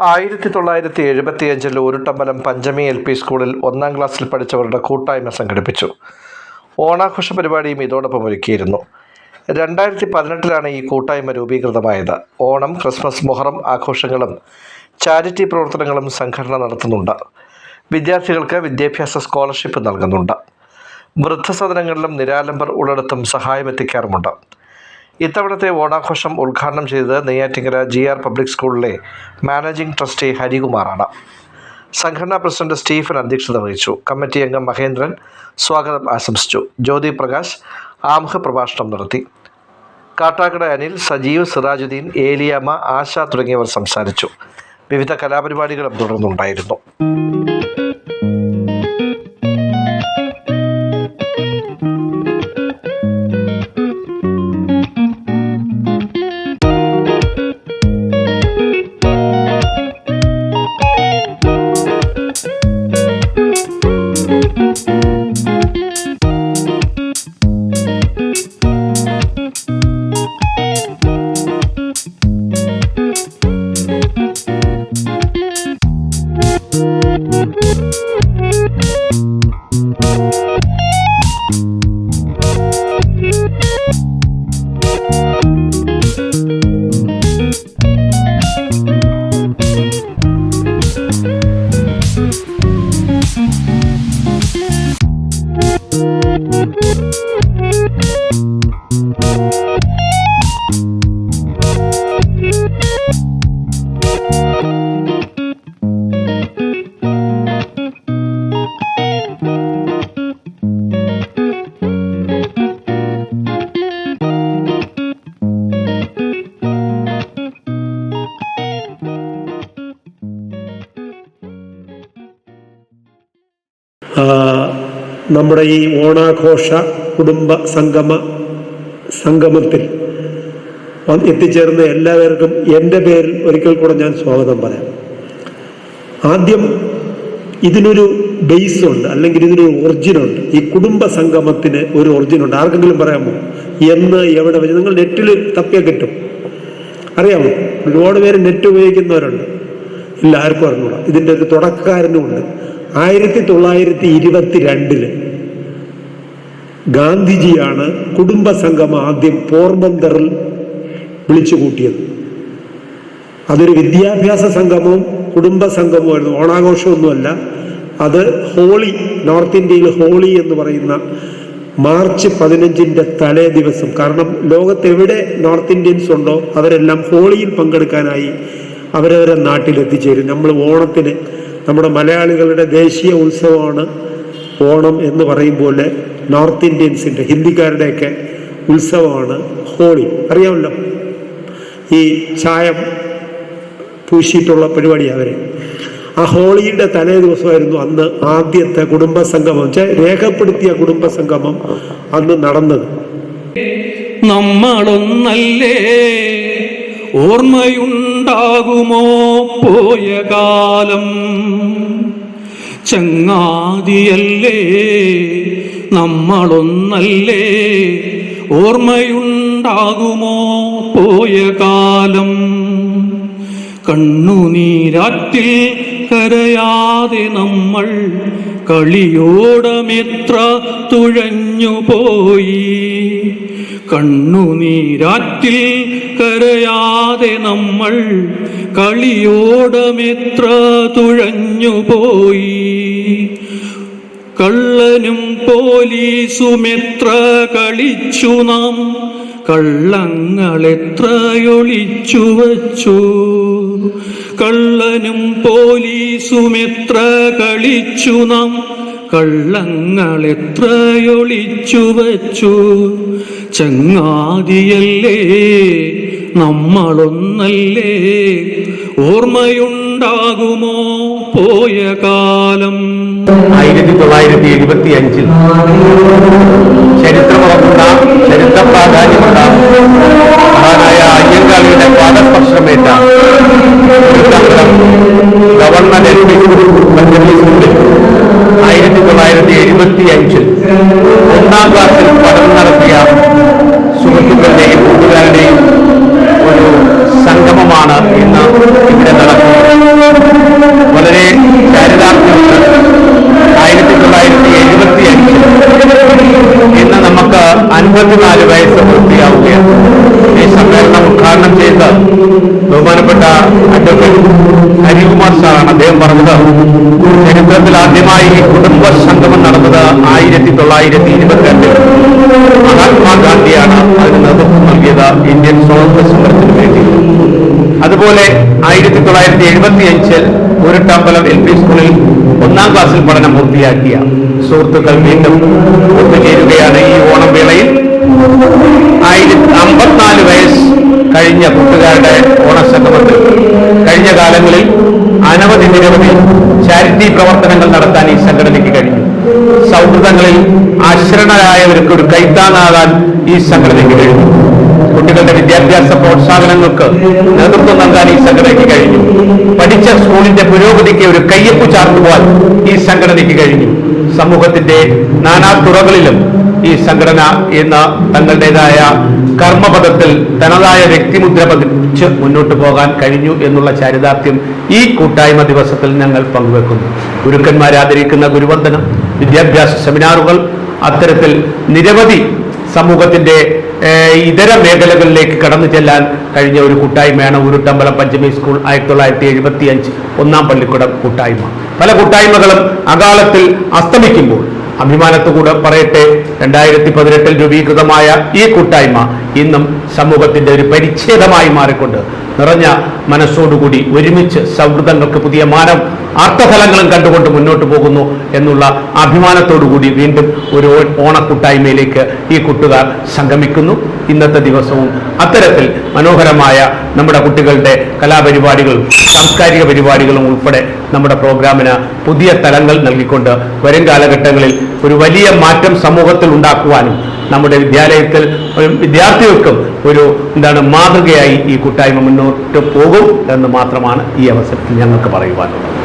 ആയിരത്തി തൊള്ളായിരത്തി എഴുപത്തി അഞ്ചിൽ ഊരുട്ടമ്പലം പഞ്ചമി എൽ പി സ്കൂളിൽ ഒന്നാം ക്ലാസ്സിൽ പഠിച്ചവരുടെ കൂട്ടായ്മ സംഘടിപ്പിച്ചു. ഓണാഘോഷ പരിപാടിയും ഇതോടൊപ്പം ഒരുക്കിയിരുന്നു. രണ്ടായിരത്തി പതിനെട്ടിലാണ് ഈ കൂട്ടായ്മ രൂപീകൃതമായത്. ഓണം ക്രിസ്മസ് മൊഹറം ആഘോഷങ്ങളും ചാരിറ്റി പ്രവർത്തനങ്ങളും സംഘടന നടത്തുന്നുണ്ട്. വിദ്യാർത്ഥികൾക്ക് വിദ്യാഭ്യാസ സ്കോളർഷിപ്പ് നൽകുന്നുണ്ട്. വൃദ്ധസദനങ്ങളിലും നിരാലംബർ ഉള്ളിടത്തും സഹായം എത്തിക്കാറുമുണ്ട് ഇത്തവണത്തെ ഓണാഘോഷം ഉദ്ഘാടനം ചെയ്തത് നെയ്യാറ്റിങ്കര ജി ആർ പബ്ലിക് സ്കൂളിലെ മാനേജിംഗ് ട്രസ്റ്റി ഹരികുമാറാണ്. സംഘടനാ പ്രസിഡന്റ് സ്റ്റീഫൻ അധ്യക്ഷത വഹിച്ചു. കമ്മിറ്റി അംഗം മഹേന്ദ്രൻ സ്വാഗതം ആശംസിച്ചു. ജ്യോതി പ്രകാശ് ആമുഖ പ്രഭാഷണം നടത്തി. കാട്ടാക്കട അനിൽ സജീവ് സിറാജുദ്ദീൻ ഏലിയാമ്മ ആശ തുടങ്ങിയവർ സംസാരിച്ചു. വിവിധ കലാപരിപാടികളും തുടർന്നുണ്ടായിരുന്നു. നമ്മുടെ ഈ ഓണാഘോഷ കുടുംബ സംഗമ സംഗമത്തിൽ എത്തിച്ചേർന്ന എല്ലാവർക്കും എന്റെ പേരിൽ ഒരിക്കൽ കൂടെ ഞാൻ സ്വാഗതം പറയാം. ആദ്യം ഇതിനൊരു ബേസ് ഉണ്ട് അല്ലെങ്കിൽ ഇതിനൊരു ഒറിജിൻ ഉണ്ട് ഈ കുടുംബ സംഗമത്തിന് ഒരു ഒറിജിൻ ഉണ്ട് ആർക്കെങ്കിലും പറയാമോ? എന്ന് എവിടെ വെച്ച്? നിങ്ങൾ നെറ്റിൽ തപ്പിയാൽ കിട്ടും. അറിയാമോ? ഒരുപാട് പേര് നെറ്റ് ഉപയോഗിക്കുന്നവരുണ്ട്. എല്ലാവർക്കും അറിഞ്ഞൂടാ. ഇതിന്റെ ഒരു തുടക്കക്കാരനുമുണ്ട്. ആയിരത്തി തൊള്ളായിരത്തി ഇരുപത്തി രണ്ടിൽ ഗാന്ധിജിയാണ് കുടുംബ സംഗമം ആദ്യം പോർബന്ദറിൽ വിളിച്ചു കൂട്ടിയത് അതൊരു വിദ്യാഭ്യാസ സംഗമവും കുടുംബ സംഗമമായിരുന്നു ഓണാഘോഷമൊന്നുമല്ല. അത് ഹോളി നോർത്ത് ഇന്ത്യയിൽ ഹോളി എന്ന് പറയുന്ന മാർച്ച് പതിനഞ്ചിന്റെ തലേ ദിവസം. കാരണം ലോകത്തെവിടെ നോർത്ത് ഇന്ത്യൻസ് ഉണ്ടോ അവരെല്ലാം ഹോളിയിൽ പങ്കെടുക്കാനായി അവരവരെ നാട്ടിൽ എത്തിച്ചേരും നമ്മൾ ഓണത്തിന് നമ്മുടെ മലയാളികളുടെ ദേശീയ ഉത്സവമാണ് ഓണം എന്ന് പറയും പോലെ നോർത്ത് ഇന്ത്യൻസിന്റെ ഹിന്ദിക്കാരുടെയൊക്കെ ഉത്സവമാണ് ഹോളി. അറിയാമല്ലോ? ഈ ചായം പൂശിയിട്ടുള്ള പരിപാടി അവർ. ആ ഹോളിയുടെ തലേ ദിവസമായിരുന്നു അന്ന് ആദ്യത്തെ കുടുംബ സംഗമം രേഖപ്പെടുത്തിയ കുടുംബ സംഗമം അന്ന് നടന്നത്. നമ്മളൊന്നല്ലേ ഓർമ്മയുണ്ടാകുമോ പോയ കാലം? ചങ്ങാതിയല്ലേ നമ്മളൊന്നല്ലേ? ഓർമ്മയുണ്ടാകുമോ പോയ കാലം? കണ്ണുനീരാറ്റിൽ കരയാതെ നമ്മൾ കളിയോടമെത്ര തുഴഞ്ഞുപോയി? കണ്ണുനീരാറ്റിൽ കരയാതെ നമ്മൾ കളിയോടമെത്ര തുഴഞ്ഞുപോയി. കള്ളനും പോലീസുമെത്ര കളിച്ചു നാം. കള്ളങ്ങളെത്രയൊളിച്ചു വച്ചു കള്ളനും പോലീസുമെത്ര കളിച്ചു നാം. കള്ളങ്ങളെത്രയൊളിച്ചു വച്ചു ചങ്ങാതിയല്ലേ നമ്മളൊന്നല്ലേ. ഓർമ്മയുണ്ടാകുമോ പോയ കാലം? ആയിരത്തി തൊള്ളായിരത്തി എഴുപത്തി അഞ്ചിൽ ചരിത്രമുറക്കുന്ന ചരിത്ര പ്രാധാന്യമുള്ള അയ്യങ്കാളിയുടെ പാദസ്പർശമേറ്റ governor L P school Panchami സ്കൂളിൽ ആയിരത്തി തൊള്ളായിരത്തി ഹരികുമാർ സാറാണ് അദ്ദേഹം പറഞ്ഞത്. ചരിത്രത്തിൽ ആദ്യമായി കുടുംബ സംഗമം നടന്നത് ആയിരത്തി തൊള്ളായിരത്തി ഇരുപത്തിരണ്ടിൽ മഹാത്മാഗാന്ധിയാണ് അതിന് നേതൃത്വം നൽകിയത് ഇന്ത്യൻ സ്വാതന്ത്ര്യ സമരത്തിന് വേണ്ടി. അതുപോലെ ആയിരത്തി തൊള്ളായിരത്തി എഴുപത്തി അഞ്ചിൽ ഉരുട്ടമ്പലം എൽ പി സ്കൂളിൽ ഒന്നാം ക്ലാസ്സിൽ പഠനം പൂർത്തിയാക്കിയ സുഹൃത്തുക്കൾ വീണ്ടും ഒത്തുചേരുകയാണ് ഈ ഓണം വേളയിൽ. ആയിരത്തി അമ്പത്തിനാല് വയസ്സ് കഴിഞ്ഞ കൂട്ടുകാരുടെ ഓണസംഗമത്തിൽ കഴിഞ്ഞ കാലങ്ങളിൽ അനവധി നിരവധി ചാരിറ്റി പ്രവർത്തനങ്ങൾ നടത്താൻ ഈ സംഘടനയ്ക്ക് കഴിഞ്ഞു. സൗഹൃദങ്ങളിൽ ആശ്രണരായവർക്ക് ഒരു കൈത്താങ്ങാകാൻ ഈ സംഘടനയ്ക്ക് കഴിഞ്ഞു. കുട്ടികളുടെ വിദ്യാഭ്യാസ പ്രോത്സാഹനങ്ങൾക്ക് നേതൃത്വം നൽകാൻ ഈ സംഘടനയ്ക്ക് കഴിഞ്ഞു. പഠിച്ച സ്കൂളിന്റെ പുരോഗതിക്ക് ഒരു കയ്യൊപ്പ് ചാർത്തുവാൻ ഈ സംഘടനയ്ക്ക് കഴിഞ്ഞു. സമൂഹത്തിന്റെ നാനാ തുറകളിലും ഈ സംഘടന ഇന്ന് തങ്ങളുടേതായ കർമ്മപഥത്തിൽ തനതായ വ്യക്തിമുദ്ര പതിച്ച് മുന്നോട്ട് പോകാൻ കഴിഞ്ഞു എന്നുള്ള ചാരിതാർത്ഥ്യം ഈ കൂട്ടായ്മ ദിവസത്തിൽ ഞങ്ങൾ പങ്കുവെക്കുന്നു. ഗുരുക്കന്മാരെ ആദരിക്കുന്ന ഗുരുവന്ദനം വിദ്യാഭ്യാസ സെമിനാറുകൾ അത്തരത്തിൽ നിരവധി സമൂഹത്തിന്റെ ഇതര മേഖലകളിലേക്ക് കടന്നു ചെല്ലാൻ കഴിഞ്ഞ ഒരു കൂട്ടായ്മയാണ് ഉരുട്ടമ്പലം പഞ്ചമി സ്കൂൾ ആയിരത്തി തൊള്ളായിരത്തി എഴുപത്തി അഞ്ച് ഒന്നാം പള്ളിക്കൂടം കൂട്ടായ്മ. പല കൂട്ടായ്മകളും അകാലത്തിൽ അസ്തമിക്കുമ്പോൾ അഭിമാനത്തുകൂടെ പറയട്ടെ രണ്ടായിരത്തി പതിനെട്ടിൽ രൂപീകൃതമായ ഈ കൂട്ടായ്മ ഇന്നും സമൂഹത്തിന്റെ ഒരു പരിച്ഛേദമായി മാറിക്കൊണ്ട് നിറഞ്ഞ മനസ്സോടുകൂടി ഒരുമിച്ച് സൗഹൃദങ്ങൾക്ക് പുതിയ മാനം അർത്ഥഫലങ്ങളും കണ്ടുകൊണ്ട് മുന്നോട്ട് പോകുന്നു എന്നുള്ള അഭിമാനത്തോടുകൂടി വീണ്ടും ഒരു ഓണക്കൂട്ടായ്മയിലേക്ക് ഈ കൂട്ടുകാർ സംഗമിക്കുന്നു. ഇന്നത്തെ ദിവസവും അത്തരത്തിൽ മനോഹരമായ നമ്മുടെ കുട്ടികളുടെ കലാപരിപാടികളും സാംസ്കാരിക പരിപാടികളും ഉൾപ്പെടെ നമ്മുടെ പ്രോഗ്രാമിന് പുതിയ തലങ്ങൾ നൽകിക്കൊണ്ട് വരും കാലഘട്ടങ്ങളിൽ ഒരു വലിയ മാറ്റം സമൂഹത്തിൽ ഉണ്ടാക്കുവാനും നമ്മുടെ വിദ്യാലയത്തിൽ വിദ്യാർത്ഥികൾക്കും ഒരു എന്താണ് മാതൃകയായി ഈ കൂട്ടായ്മ മുന്നോട്ട് പോകും എന്ന് മാത്രമാണ് ഈ അവസരത്തിൽ ഞങ്ങൾക്ക് പറയുവാനുള്ളത്.